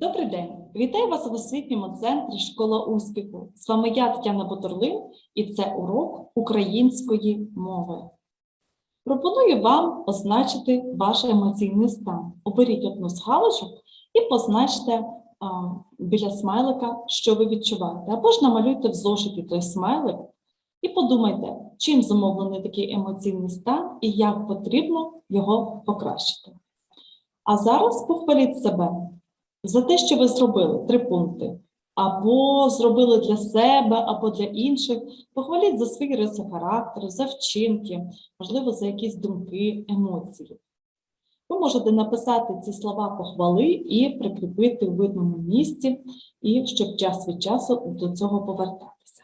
Добрий день! Вітаю вас в освітньому центрі Школа успіху. З вами я, Тетяна Бутурлин, і це урок української мови. Пропоную вам позначити ваш емоційний стан. Оберіть одну з галочок і позначте а, біля смайлика, що ви відчуваєте. Або ж намалюйте в зошиті той смайлик і подумайте, чим зумовлений такий емоційний стан і як потрібно його покращити. А зараз похваліть себе за те, що ви зробили три пункти. Або зробили для себе, або для інших. Похваліть за свої риси характеру, за вчинки, можливо, за якісь думки, емоції. Ви можете написати ці слова похвали і прикріпити в видному місці, і щоб час від часу до цього повертатися.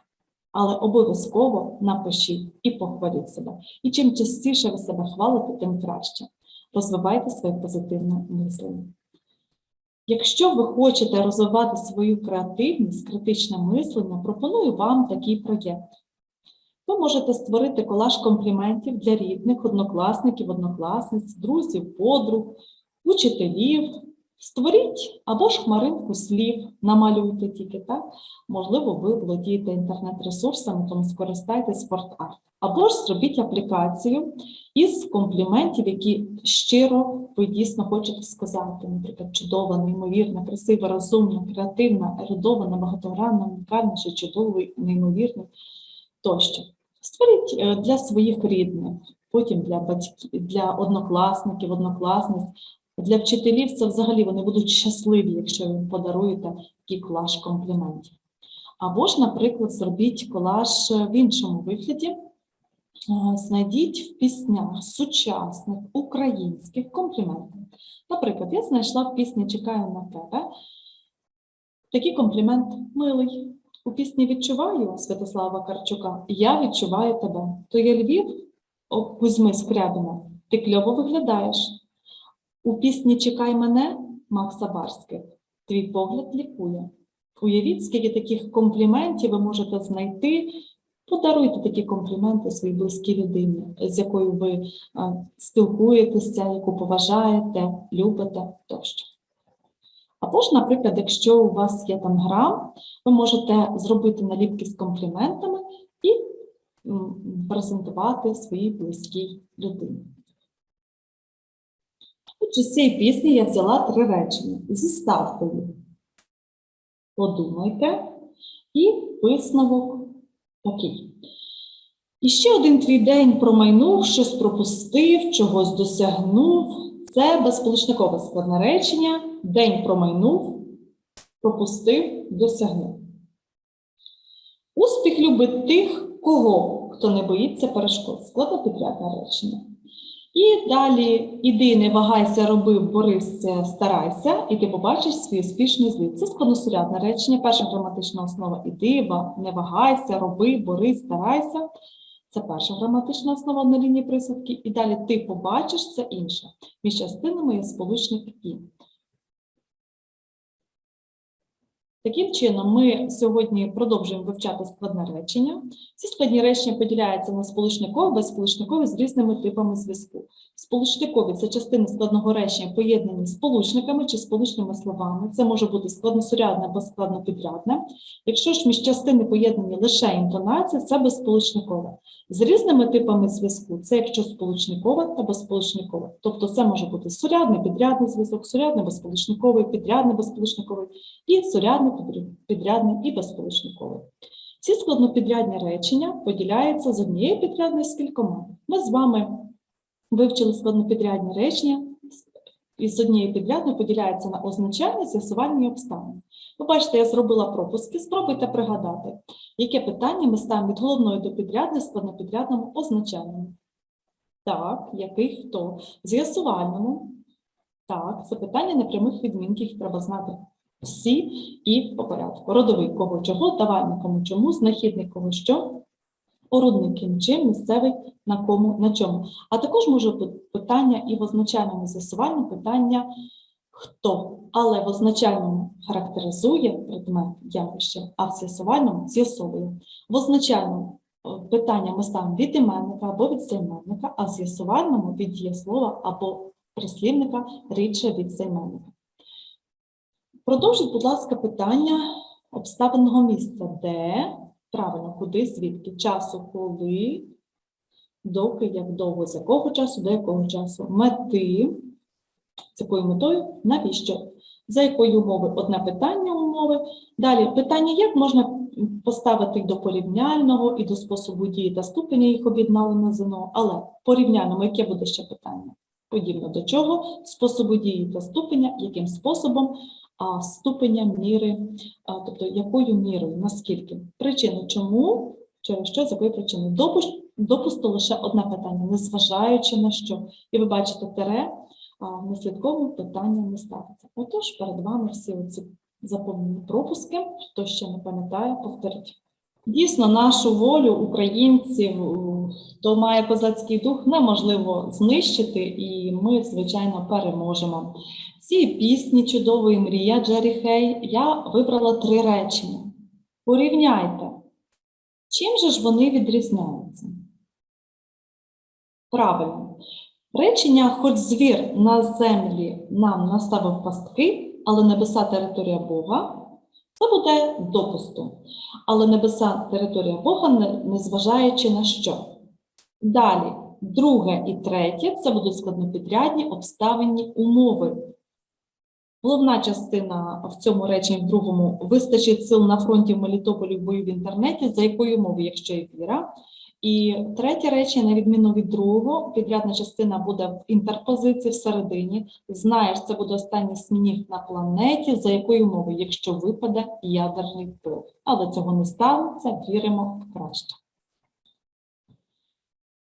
Але обов'язково напишіть і похваліть себе. І чим частіше ви себе хвалите, тим краще. Розвивайте своє позитивне мислення. Якщо ви хочете розвивати свою креативність, критичне мислення, пропоную вам такий проєкт. Ви можете створити колаж компліментів для рідних, однокласників, однокласниць, друзів, подруг, учителів. Створіть або ж хмаринку слів, намалюйте тільки так. Можливо, ви володієте інтернет-ресурсами, тому скористайтесь спорт-арт. Або ж зробіть аплікацію із компліментів, які щиро ви дійсно хочете сказати. Наприклад, чудова, неймовірна, красива, розумна, креативна, ерудована, багатогранна, унікальна, чи чудовий, неймовірний тощо. Створіть е, для своїх рідних, потім для батьків, для однокласників, однокласниць. Для вчителів це взагалі вони будуть щасливі, якщо ви подаруєте такий колаж компліментів. Або ж, наприклад, зробіть колаж в іншому вигляді. Знайдіть в піснях сучасних українських компліментів. Наприклад, я знайшла в пісні Чекаю на тебе такий комплімент милий. У пісні Відчуваю Святослава Карчука Я відчуваю тебе. То є Львів Кузьми Скрябіна. Ти кльово виглядаєш. У пісні Чекай мене Макса Барських. Твій погляд лікує. Уявіть, скільки таких компліментів ви можете знайти. Подаруйте такі компліменти своїй близькій людині, з якою ви а, спілкуєтеся, яку поважаєте, любите тощо. Або ж, наприклад, якщо у вас є там гра, ви можете зробити наліпки з компліментами і презентувати своїй близькій людині. Отже, з цієї пісні я взяла три речення. Зіставте їх. Подумайте і висновок такий. І ще один твій день промайнув, щось пропустив, чогось досягнув. Це безполучникове складне речення. День промайнув, пропустив, досягнув. Успіх любить тих, кого, хто не боїться перешкод. Складно підрядне речення. І далі іди, не вагайся, роби, борися, старайся, і ти побачиш свій успішний зліт. Це складносурядне речення. Перша граматична основа іди, не вагайся, роби, борись, старайся. Це перша граматична основа на лінії присудки. І далі ти побачиш це інше. Між частинами є сполучник і. Таким чином, ми сьогодні продовжуємо вивчати складне речення. Ці складні речення поділяються на сполучникові, безсполучникові з різними типами зв'язку. Сполучникові це частини складного речення, поєднані сполучниками чи сполучними словами. Це може бути складносурядне або складнопідрядне. Якщо ж між частини поєднані лише інтонації, це безсполучникове. З різними типами зв'язку це якщо сполучникове та безсполучникове. Тобто це може бути сурядний, підрядний зв'язок, сурядний, безсполучниковий, підрядний, безсполучниковий і сурядний, підря- підрядний і безсполучниковий. Ці складнопідрядні речення поділяються з однією підрядною з кількома. Ми з вами вивчили складнопідрядні речення, і з однієї підрядної поділяється на означальні, з'ясувальні обставини. Ви бачите, я зробила пропуски. Спробуйте пригадати, яке питання ми ставимо від головної до підрядної складнопідрядному означальному. Так, який хто? З'ясувальному. Так, це питання непрямих відмінків, треба знати всі і по порядку. Родовий кого чого, давальник кому чому, знахідник кого що, орудник ким чим, місцевий на кому, на чому. А також може бути питання і в означальному з'ясуванні питання хто, але в означальному характеризує предмет явище, а в з'ясувальному з'ясовує. В означальному е, питання ми ставимо від іменника або від займенника, а в з'ясувальному від дієслова або прислівника рідше від займенника. Продовжіть, будь ласка, питання обставинного місця. Де? Правильно, куди, звідки? Часу, коли, доки, як довго, з якого часу, до якого часу. Мети. З якою метою? Навіщо? За якої умови? Одне питання умови. Далі питання, як можна поставити до порівняльного і до способу дії та ступеня їх об'єднали на ЗНО. Але порівняльному, яке буде ще питання? Подібно до чого? Способу дії та ступеня, яким способом, ступеня міри, тобто якою мірою, наскільки. Причини чому, через що, з якої причини. Допуск, лише одне питання, незважаючи на що. І ви бачите тере, в питання не ставиться. Отож, перед вами всі оці заповнені пропуски. Хто ще не пам'ятає, повторіть. Дійсно, нашу волю українців, хто має козацький дух, неможливо знищити, і ми, звичайно, переможемо. Ці пісні чудової мрія Джері Хей я вибрала три речення. Порівняйте, чим же ж вони відрізняються? Правильно. Речення, хоч звір на землі нам наставив пастки, але небеса територія Бога, це буде допусту. Але небеса територія Бога, незважаючи на що. Далі, друге і третє це будуть складнопідрядні обставинні умови. Головна частина в цьому реченні, в другому, вистачить сил на фронті в Мелітополі в бою в інтернеті, за якою мовою, якщо є віра. І третє речення, на відміну від другого, підрядна частина буде в інтерпозиції всередині. Знаєш, це буде останній сніг на планеті, за якою мовою, якщо випаде ядерний вплив. Але цього не станеться, віримо в краще.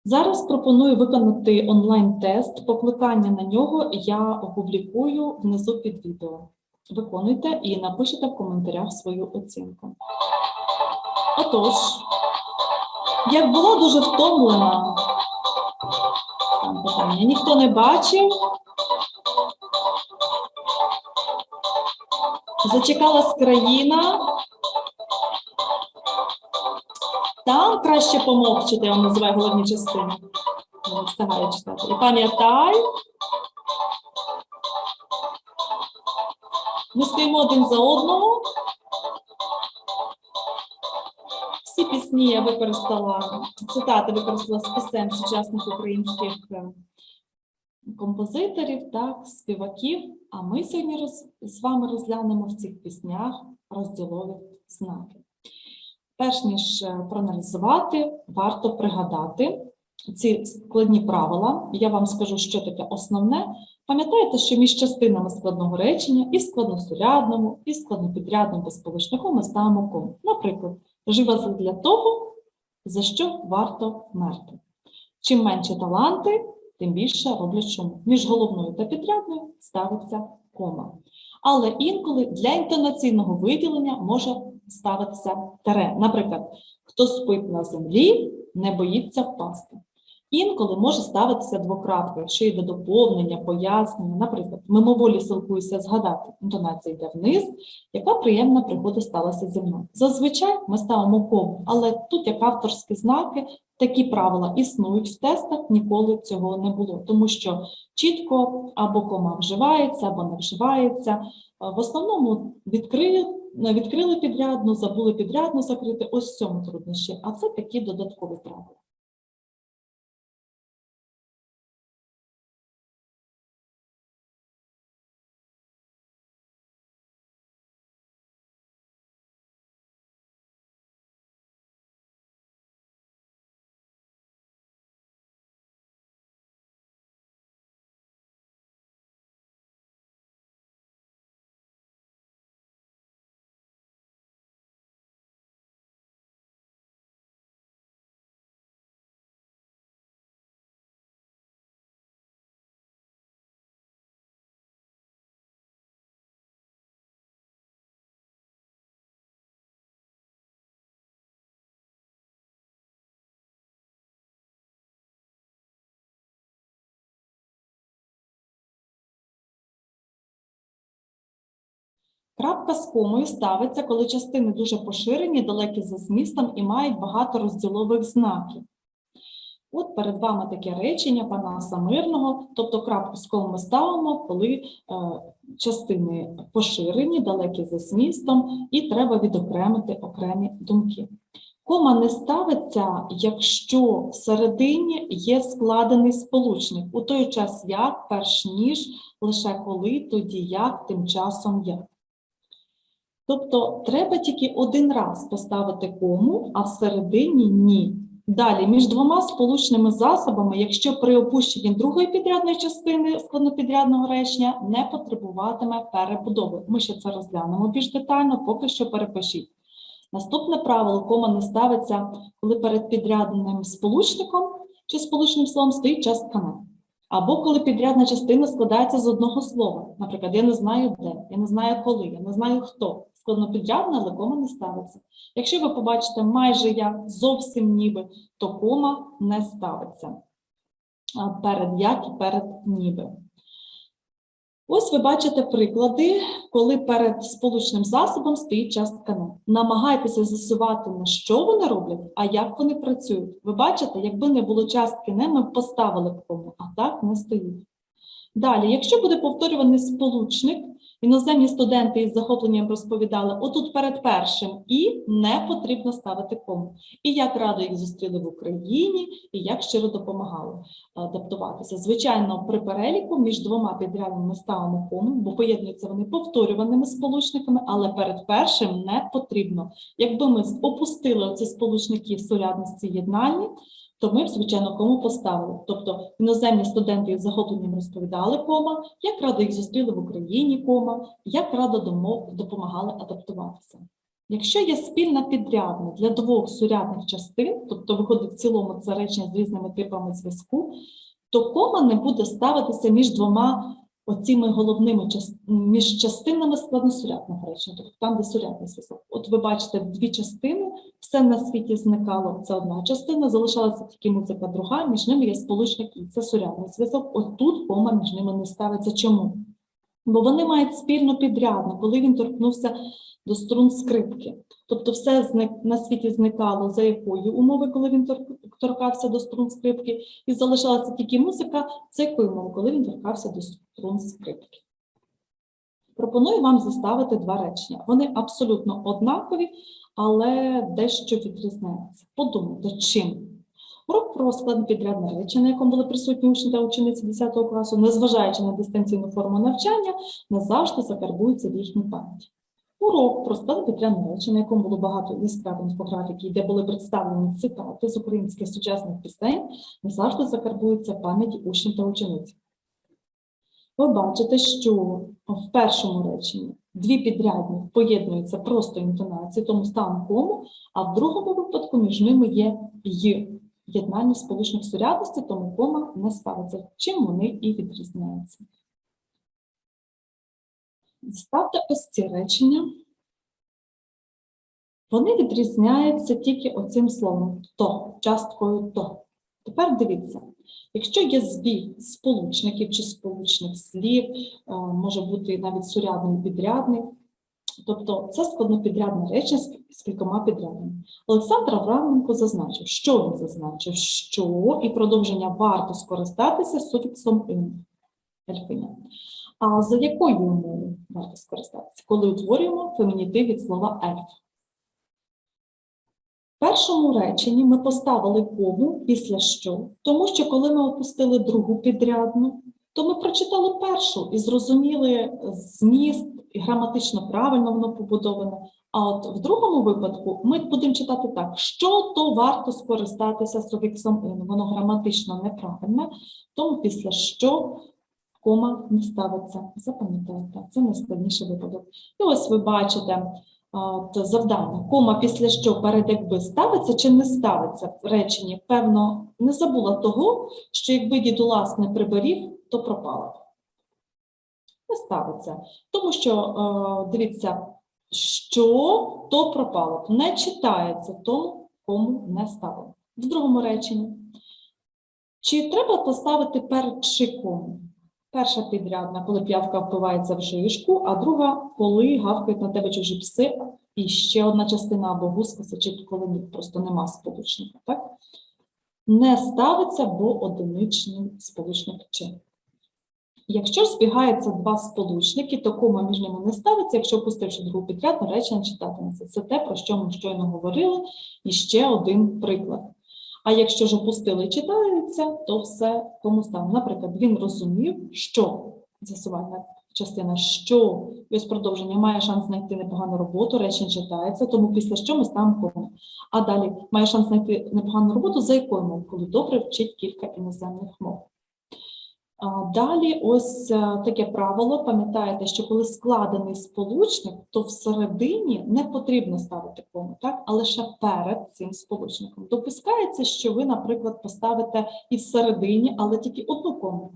Зараз пропоную виконати онлайн-тест. Покликання на нього я опублікую внизу під відео. Виконуйте і напишіть в коментарях свою оцінку. Отож, як була дуже втомлена, там питання, ніхто не бачив. Зачекалась країна. Там краще помовчити, я вам називаю головні частини. Я встигаю читати. І пам'ятай. Ми стоїмо один за одного. Всі пісні я використала, цитати використала з пісень сучасних українських е, композиторів, так, співаків. А ми сьогодні роз, з вами розглянемо в цих піснях розділові знаки. Перш ніж е, проаналізувати, варто пригадати ці складні правила. Я вам скажу, що таке основне. Пам'ятаєте, що між частинами складного речення і складносурядному, і складнопідрядному безполишнику ми ставимо кому. Наприклад, жива для того, за що варто мерти. Чим менше таланти, тим більше роблять шуму. Між головною та підрядною ставиться кома. Але інколи для інтонаційного виділення може ставитися тере. Наприклад, хто спить на землі, не боїться впасти. Інколи може ставитися двокрапка, якщо йде доповнення, пояснення. Наприклад, мимоволі силкуюся згадати, інтонація йде вниз, яка приємна пригода сталася зі мною. Зазвичай ми ставимо кому, але тут як авторські знаки, такі правила існують в тестах, ніколи цього не було, тому що чітко або кома вживається, або не вживається. В основному відкрили, відкрили підрядну, забули підрядну закрити. Ось в цьому труднощі. А це такі додаткові правила. Крапка з комою ставиться, коли частини дуже поширені, далекі за змістом і мають багато розділових знаків. От перед вами таке речення Панаса Мирного, тобто крапку з кому ми ставимо, коли е, частини поширені, далекі за змістом, і треба відокремити окремі думки. Кома не ставиться, якщо всередині є складений сполучник, у той час як, перш ніж, лише коли, тоді як, тим часом як. Тобто треба тільки один раз поставити кому, а всередині ні. Далі, між двома сполучними засобами, якщо при опущенні другої підрядної частини складнопідрядного речення не потребуватиме перебудови. Ми ще це розглянемо більш детально, поки що перепишіть. Наступне правило кома не ставиться, коли перед підрядним сполучником чи сполучним словом стоїть частка «не». Або коли підрядна частина складається з одного слова. Наприклад, я не знаю де, я не знаю коли, я не знаю хто. Складнопідрядна, але кома не ставиться. Якщо ви побачите майже як, зовсім ніби, то кома не ставиться перед як і перед ніби. Ось ви бачите приклади, коли перед сполучним засобом стоїть частка «не». Намагайтеся з'ясувати, на що вони роблять, а як вони працюють. Ви бачите, якби не було частки «не», ми б поставили б кому, а так не стоїть. Далі, якщо буде повторюваний сполучник, іноземні студенти із захопленням розповідали, отут перед першим і не потрібно ставити кому. І як радо їх зустріли в Україні, і як щиро допомагали адаптуватися. Звичайно, при переліку між двома підрядними ми ставимо кому, бо поєднуються вони повторюваними сполучниками, але перед першим не потрібно. Якби ми опустили оці сполучники в сурядності єднальні, то ми б, звичайно, кому поставили. Тобто іноземні студенти із захопленням розповідали кома, як радо їх зустріли в Україні кома, як радо допомагали адаптуватися. Якщо є спільна підрядна для двох сурядних частин, тобто виходить в цілому це речення з різними типами зв'язку, то кома не буде ставитися між двома оціми головними між частинами складносурядного речення, тобто там, де сурядний зв'язок. От ви бачите дві частини, все на світі зникало, це одна частина, залишалася тільки музика друга, між ними є сполучник і це сурядний зв'язок. От кома між ними не ставиться. Чому? Бо вони мають спільну підрядну, коли він торкнувся до струн скрипки. Тобто все зник, на світі зникало за якої умови, коли він торкався до струн скрипки, і залишалася тільки музика, за якої умови, коли він торкався до струн скрипки. Пропоную вам заставити два речення. Вони абсолютно однакові, але дещо відрізняються. Подумайте, чим? Урок про складне підрядне речення, на якому були присутні учні та учениці 10 класу, незважаючи на дистанційну форму навчання, назавжди закарбується в їхній пам'яті. Урок про складне підрядне речення, на якому було багато яскравих інфографік, де були представлені цитати з українських сучасних пісень, назавжди закарбується в пам'яті учнів та учениць. Ви бачите, що в першому реченні дві підрядні поєднуються просто інтонацією, тому ставимо кому, а в другому випадку між ними є «й» єднання сполучних сурядностей, тому кома не ставиться. Чим вони і відрізняються. Ставте ось ці речення. Вони відрізняються тільки оцим словом то, часткою то. Тепер дивіться, якщо є збіг сполучників чи сполучних слів, е, може бути навіть сурядний і підрядний, тобто це складнопідрядне речення з кількома підрядами. Олександр Авраменко зазначив, що він зазначив, що і продовження варто скористатися суфіксом «ин» ельфиня. А за якою умовою варто скористатися, коли утворюємо фемінітив від слова ельф? Першому реченні ми поставили кому після що, тому що коли ми опустили другу підрядну, то ми прочитали першу і зрозуміли зміст, і граматично правильно воно побудоване. А от в другому випадку ми будемо читати так, що то варто скористатися суфіксом «ин». Воно граматично неправильне, тому після що кома не ставиться. Запам'ятайте, це найскладніший випадок. І ось ви бачите от завдання. Кома після що перед якби ставиться чи не ставиться в реченні. Певно, не забула того, що якби дідулас не приберіг, то пропала. Не ставиться. Тому що, дивіться, що то пропало. Не читається тому, кому не ставимо. В другому реченні. Чи треба поставити перед чи кому? Перша підрядна, коли п'явка впивається в жишку, а друга, коли гавкають на тебе чужі пси, і ще одна частина або гуска, чи коли просто нема сполучника. Так? не ставиться, бо одиничний сполучник чи. Якщо збігаються два сполучники, то кома між ними не ставиться, якщо опустивши другу підрядну, речення читатиметься. Це те, про що ми щойно говорили, і ще один приклад. А якщо ж опустили і читається, то все кому стану. Наприклад, він розумів, що з'ясувальна частина, що і ось продовження має шанс знайти непогану роботу, речень читається, тому після що ми ставимо кому. А далі має шанс знайти непогану роботу, за якою коли добре вчить кілька іноземних мов. Далі ось е, таке правило. Пам'ятаєте, що коли складений сполучник, то всередині не потрібно ставити кому, так? а лише перед цим сполучником. Допускається, що ви, наприклад, поставите і всередині, але тільки одну кому.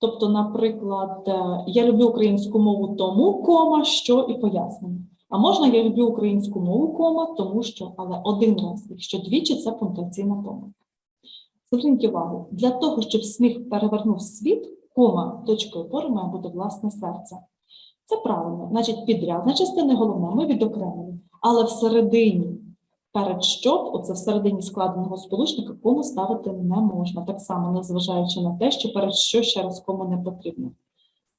Тобто, наприклад, е, я люблю українську мову тому, кома, що і пояснення. А можна я люблю українську мову, кома, тому що, але один раз, якщо двічі це пунктуаційна помилка. Зверніть увагу, для того, щоб сміх перевернув світ, кома точкою опори має бути власне серце. Це правильно, значить, підрядна частина головна, ми відокремили. Але всередині, перед щоб, оце всередині складеного сполучника, кому ставити не можна. Так само, незважаючи на те, що перед що ще раз кому не потрібно.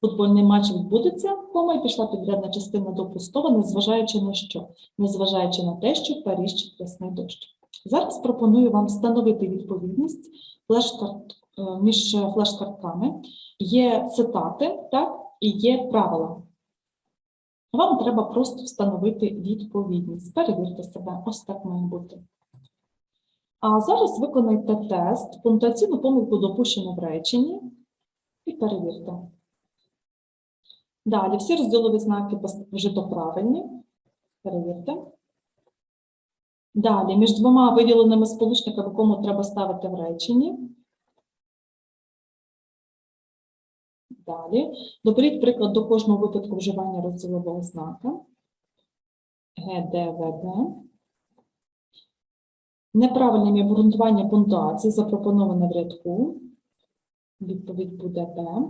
Футбольний матч відбудеться, кома і пішла підрядна частина до пустого, незважаючи на що, незважаючи на те, що періщить ясний дощ. Зараз пропоную вам встановити відповідність флеш-карт, е, між флеш-картками. Є цитати, так, і є правила. Вам треба просто встановити відповідність. Перевірте себе, ось так має бути. А зараз виконайте тест, пунктуаційну помилку допущено в реченні і перевірте. Далі, всі розділові знаки вжито правильні. Перевірте. Далі, між двома виділеними сполучниками, кому треба ставити в реченні. Далі. Доберіть приклад до кожного випадку вживання розділового знака. Г, Д, В, Д. Неправильним є обґрунтування пунктуації, запропоноване в рядку. Відповідь буде Б.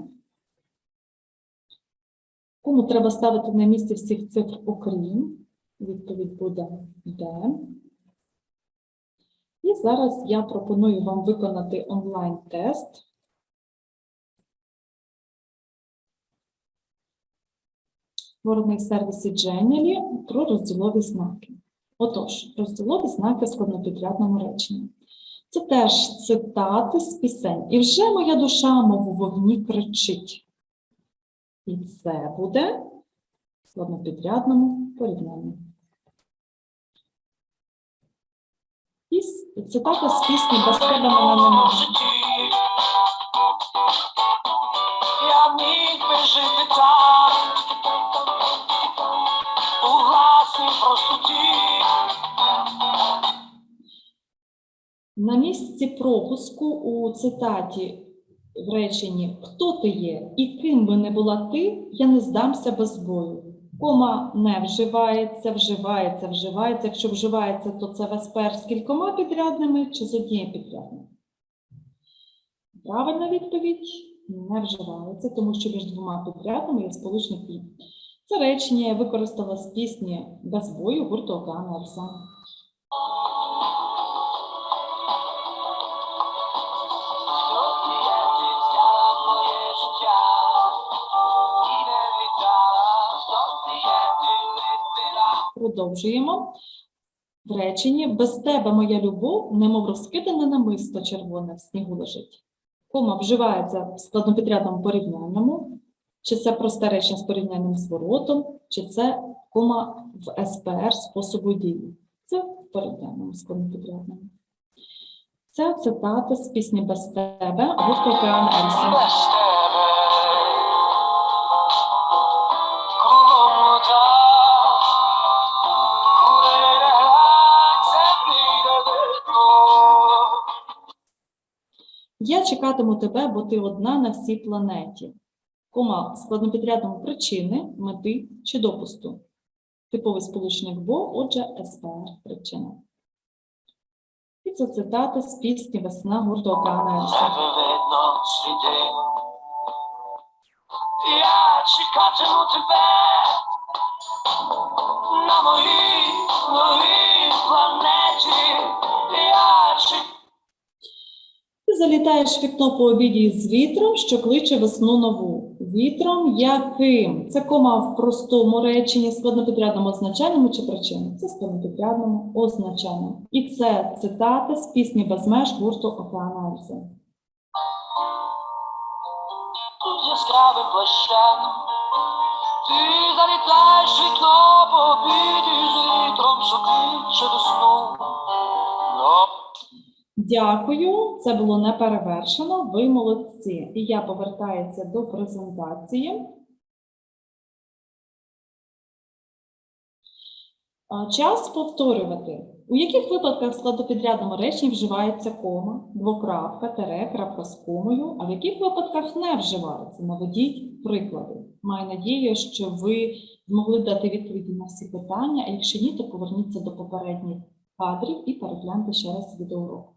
Кому треба ставити на місці всіх цифр окрім? Відповідь буде Д. І зараз я пропоную вам виконати онлайн-тест. створений в сервісі Genially про розділові знаки. Отож, розділові знаки в складнопідрядному реченні. Це теж цитати з пісень. І вже моя душа, мов у вогні, кричить. І це буде в складнопідрядному порівнянні. І с- цитата з пісні «Без тебе мене нема». Я міг би жити так, у власній простоті. На місці пропуску у цитаті в реченні Хто ти є і ким би не була ти, я не здамся без бою. Кома не вживається, вживається, вживається. Якщо вживається, то це веспер з кількома підрядними чи з однією підрядною. Правильна відповідь не вживається, тому що між двома підрядними є сполучник «і». Це речення використала з пісні без бою гурту Океана Арсен. Продовжуємо. В реченні без тебе моя любов, немов розкидане намисто червоне в снігу лежить. Кома вживається в складнопідрядному порівняльному, чи це просте речення з порівнянням зворотом, чи це кома в СПР способу дії. Це в порівнянному складнопідрядному. Це цитата з пісні без тебе гурту Океан Ельсен. Я чекатиму тебе, бо ти одна на всій планеті. Кома в складнопідрядному причини, мети чи допусту. Типовий сполучник бо, отже, СПР причина. І це цитата з пісні Весна гурту сліди. Я чекатиму тебе на моїй, моїй планеті. Я чекатиму залітаєш вікно по обіді з вітром, що кличе весну нову. Вітром яким? Це кома в простому реченні, складнопідрядному означальному чи причинному? Це складнопідрядному означальному. І це цитата з пісні без меж гурту Океана Ельзи. Ти залітаєш вікно по обіді з вітром, що кличе до. Дякую, це було не перевершено. Ви молодці. І я повертаюся до презентації. Час повторювати. У яких випадках в складопідрядному реченні вживається кома, двокрапка, тере, крапка з комою, а в яких випадках не вживається? Наведіть приклади. Маю надію, що ви змогли дати відповіді на всі питання, а якщо ні, то поверніться до попередніх кадрів і перегляньте ще раз відеоурок.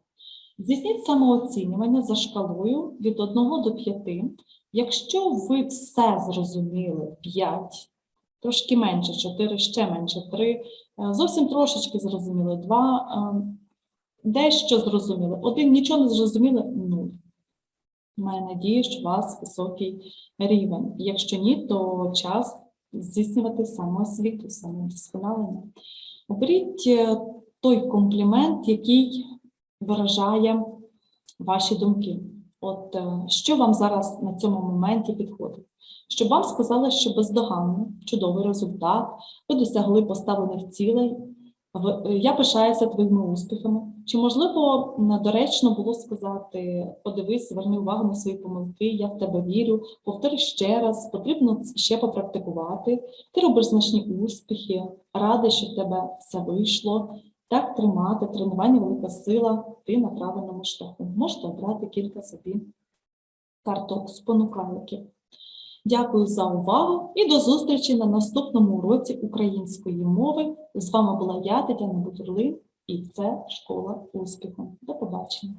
Здійсніть самооцінювання за шкалою від 1 до 5. Якщо ви все зрозуміли 5, трошки менше 4, ще менше 3, е, зовсім трошечки зрозуміли 2, дещо зрозуміли. Один нічого не зрозуміли 0. Маю надію, що у вас високий рівень. Якщо ні, то час здійснювати самоосвіту, самовдосконалення. Оберіть е, той комплімент, який виражає ваші думки. От е, що вам зараз на цьому моменті підходить? Щоб вам сказали, що бездоганно, чудовий результат, ви досягли поставлених цілей, е, я пишаюся твоїми успіхами. Чи можливо доречно було сказати: подивись, зверни увагу на свої помилки, я в тебе вірю, повтори ще раз, потрібно ще попрактикувати. Ти робиш значні успіхи, радий, що в тебе все вийшло. Так тримати, тренування велика сила, ти на правильному шляху. Можете обрати кілька собі карток спонукальників. Дякую за увагу і до зустрічі на наступному уроці української мови. З вами була я, Тетяна Бутурлин, і це школа успіху. До побачення.